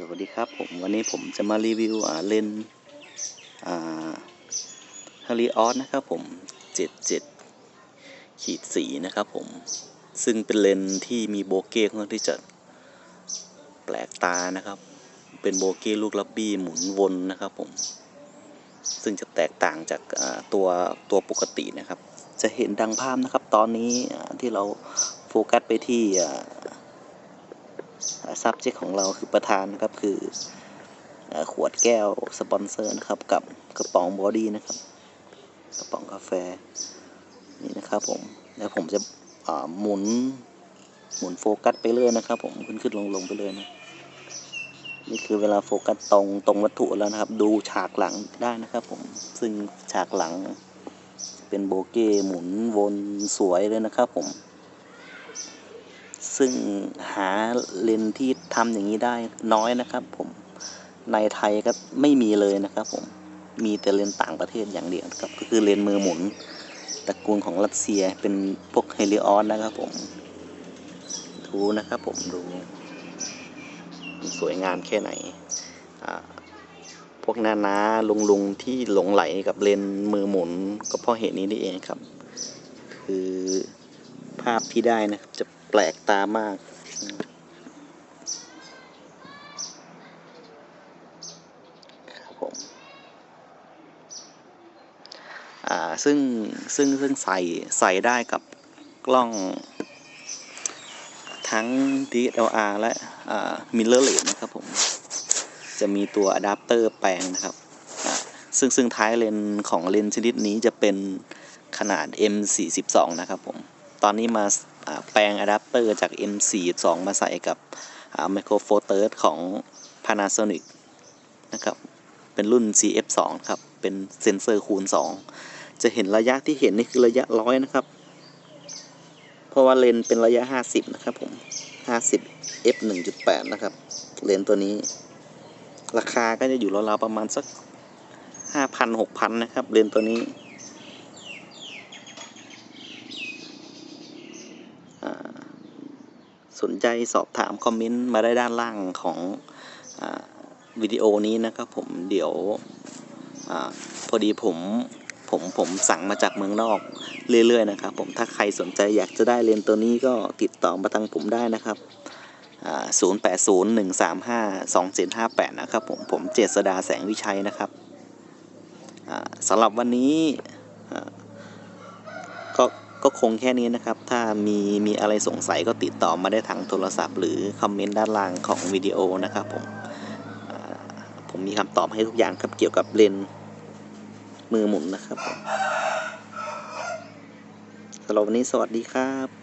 สวัสดีครับผมวันนี้ผมจะมารีวิวเลนฮาริออสนะครับผมเจ็ดเจ็ดขีดสีนะครับผม ซึ่งเป็นเลนที่มีโบเก้ค่อนข้างที่จะแปลกตานะครับ เป็นโบเก้ลูกลับบี้หมุนวนนะครับผม ซึ่งจะแตกต่างจากตัวตัวปกตินะครับ จะเห็นดังภาพนะครับ ตอนนี้ที่เราโฟกัสไปที่ ซับเจกของเราคือประธานนะครับ คืออขวดแก้วสปอนเซอร์นะครับ กับกระป๋องบอดี้นะครับ กระป๋องกาแฟนี่นะครับผมแล้วผมจะหมุนหมุนโฟกัสไปเรื่อยนะครับ ผมขึ้นขึ้นลงลงไปเลยนะนี่คือเวลาโฟกัสตรงตรงวัตถุแล้วนะครับ ดูฉากหลังได้นะครับ ผมซึ่งฉากหลังเป็นโบเก้หมุนวนสวยเลยนะครับ ผม ซึ่งหาเลนที่ทำอย่างนี้ได้น้อยนะครับ ผมในไทยก็ไม่มีเลยนะครับ ผมมีแต่เลนต่างประเทศอย่างเดียวครับก็คือเลนมือหมุนตระกูลของรัสเซียเป็นพวกเฮลิออนนะครับ ผมดูนะครับผมดูสวยงามแค่ไหนพวกนานาลุงลุงที่หลงไหลกับเลนมือหมุนก็เพราะเหตุนี้นี่เองครับ คือภาพที่ได้นะครับจะ แปลกตามาก ครับผม อ่า ซึ่ง ซึ่ง ซึ่งใส่ ใส่ได้กับกล้อง ทั้ง DSLR และ อ่า mirrorless นะครับผม จะมีตัวอะแดปเตอร์แปลงนะครับ ซึ่ง ซึ่งท้ายเลนของเลนชนิดนี้จะเป็นขนาด M42 นะครับผม ตอนนี้มา แปลงอะแดปเตอร์จาก M42 มาใส่กับไมโครโฟเตอร์ของ Panasonic นะครับ เป็นรุ่น CF2 ครับ เป็นเซ็นเซอร์คูณ 2 จะเห็นระยะที่เห็นนี่คือระยะร้อยนะครับ เพราะว่าเลนเป็นระยะ 50 นะครับผม 50 f 1.8 นะครับ เลนตัวนี้ ราคาก็จะอยู่ราวๆประมาณสัก 5,000 6,000 นะครับ เลนตัวนี้ อ่า สนใจสอบถามคอมเมนต์มาได้ด้านล่างของอวิดีโอนี้นะครับผมเดี๋ยวอพอดีผมผมผมสั่งมาจากเมืองนอกเรื่อยๆนะครับผมถ้าใครสนใจอยากจะได้เลนส์ตัวนี้ก็ติดต่อมาทางผมได้นะครับศูนย์แปดศูนะครับผมผมเจษดาแสงวิชัยนะครับสำหรับวันนี้ ก็คงแค่นี้นะครับ ถ้ามีมีอะไรสงสัยก็ติดต่อมาได้ทางโทรศัพท์ หรือคอมเมนต์ด้านล่างของวิดีโอนะครับผมผมมีคำตอบให้ทุกอย่างครับเกี่ยวกับเลนมือหมุนนะครับสำหรับวันนี้สวัสดีครับ